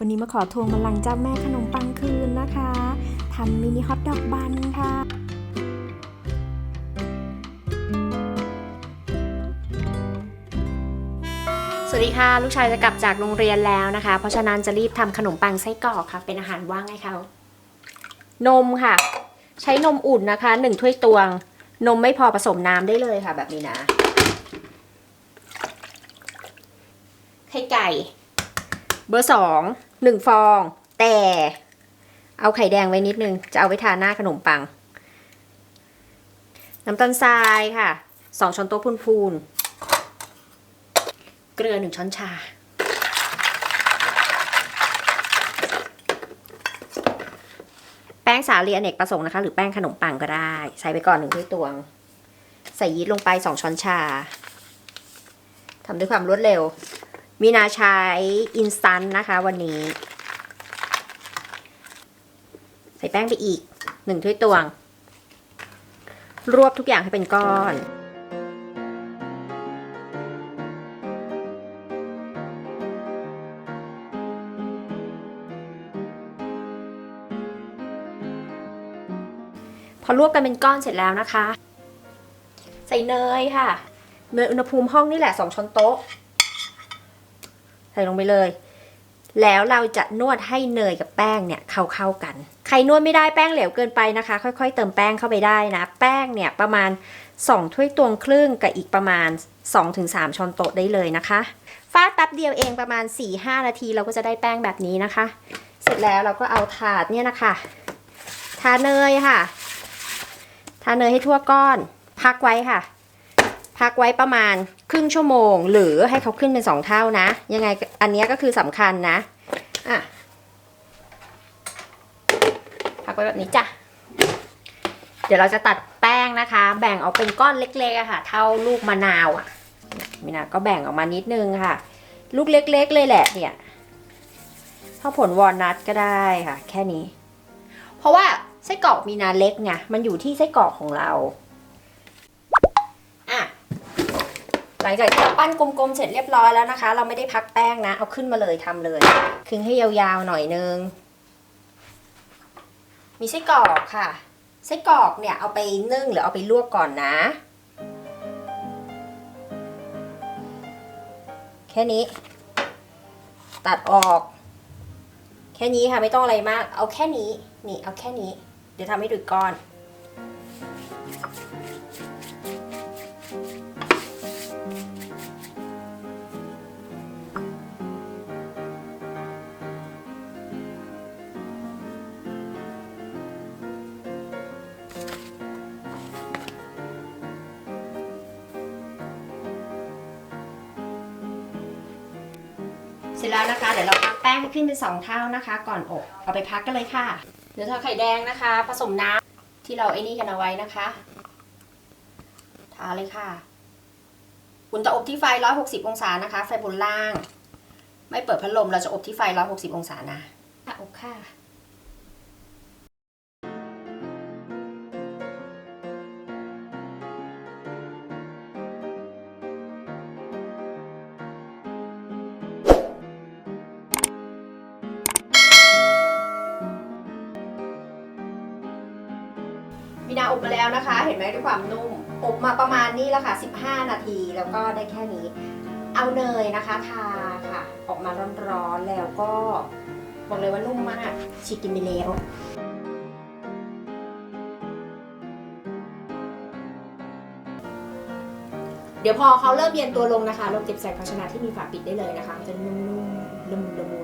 วันนี้มาขอทวงบัลลังก์เจ้าแม่ขนมปังคืนนะคะทำมินิฮอทดอกบันค่ะสวัสดีค่ะ ลูกชายจะกลับจากโรงเรียนแล้วนะคะ เพราะฉะนั้นจะรีบทำขนมปังไส้กรอกค่ะ เป็นอาหารว่างให้เขานมค่ะ ใช้นมอุ่นนะคะหนึ่งถ้วยตวง นมไม่พอผสมน้ำได้เลยค่ะ แบบนี้นะไข่ไก่ เบอร์สองหนึ่งฟอง แต่เอาไข่แดงไว้นิดนึง จะเอาไว้ทาหน้าขนมปัง น้ำตาลทรายค่ะสองช้อนโต๊ะพูนๆเกลือหนึ่งช้อนชา แป้งสาลีอเนกประสงค์นะคะ หรือแป้งขนมปังก็ได้ ใส่ไปก่อนหนึ่งถ้วยตวง ใส่ยีสต์ลงไปสองช้อนชาทำด้วยความรวดเร็ว มีนาใช้อินสตันนะคะวันนี้ ใส่แป้งไปอีกหนึ่งถ้วยตวง รวบทุกอย่างให้เป็นก้อนพอรวบกันเป็นก้อนเสร็จแล้วนะคะ ใส่เนยค่ะ เนยอุณหภูมิห้องนี่แหละสองช้อนโต๊ะ ใส่ลงไปเลย แล้วเราจะนวดให้เนยกับแป้งเนี่ยเข้าเข้ากัน ใครนวดไม่ได้แป้งเหลวเกินไปนะคะ ค่อยๆ เติมแป้งเข้าไปได้นะ แป้งเนี่ยประมาณ 2 ถ้วยตวงครึ่งกับอีกประมาณ 2-3ช้อนโต๊ะได้เลยนะคะฟาดแป๊บเดียวเองประมาณ 4-5 นาทีเราก็จะได้แป้งแบบนี้นะคะ เสร็จแล้วเราก็เอาถาดเนี่ยนะคะ ทาเนยค่ะ ทาเนยให้ทั่วก้อน พักไว้ค่ะ พักไว้ประมาณครึ่งชั่วโมง หรือให้เขาขึ้นเป็นสองเท่านะ ยังไงอันนี้ก็คือสำคัญนะอะพักไว้แบบนี้จ้ะ เดี๋ยวเราจะตัดแป้งนะคะ แบ่งออกเป็นก้อนเล็กๆค่ะ เท่าลูกมะนาวอะมินาก็แบ่งออกมานิดนึงค่ะ ลูกเล็ก ๆ เลยแหละเนี่ยเท่าผลวอลนัทก็ได้ค่ะ แค่นี้ เพราะว่าไส้กรอกมีนาเล็กไงมันอยู่ที่ไส้กรอกของเรา หลังจากที่เราปั้นกลมๆเสร็จเรียบร้อยแล้วนะคะ เราไม่ได้พักแป้งนะ เอาขึ้นมาเลยทำเลยคลึงให้ยาวๆหน่อยนึง มีไส้กรอกค่ะไส้กรอกเนี่ยเอาไปนึ่งหรือเอาไปลวกก่อนนะ แค่นี้ ตัดออก แค่นี้ค่ะไม่ต้องอะไรมาก เอาแค่นี้นี่เอาแค่นี้ เดี๋ยวทำให้ดูก้อน ร็จแล้วนะคะ เดี๋ยวเราพักแป้งให้ขึ้นเป็นสองเท่านะคะ ก่อนอบเอาไปพักกันเลยค่ะเดี๋ยวทาไข่แดงนะคะ ผสมน้ำที่เราไอ้นี่กันเอาไว้นะคะทาเลยค่ะอุ่นเตาอบที่ไฟ 160 องศานะคะ ไฟบนล่าง ไม่เปิดพัดลมเราจะอบที่ไฟ 160 องศานะค่ะอบค่ะ มีนาอบมาแล้วนะคะ เห็นไหมด้วยความนุ่ม อบมาประมาณนี้แล้วค่ะ 15 นาทีแล้วก็ได้แค่นี้ เอาเนยนะคะทาค่ะ ออกมาร้อนๆแล้วก็บอกเลยว่านุ่มมากฉีกกินไปแล้วเดี๋ยวพอเขาเริ่มเย็นตัวลงนะคะ เราเก็บใส่ภาชนะที่มีฝาปิดได้เลยนะคะ จะนุ่มๆละมุนละมุน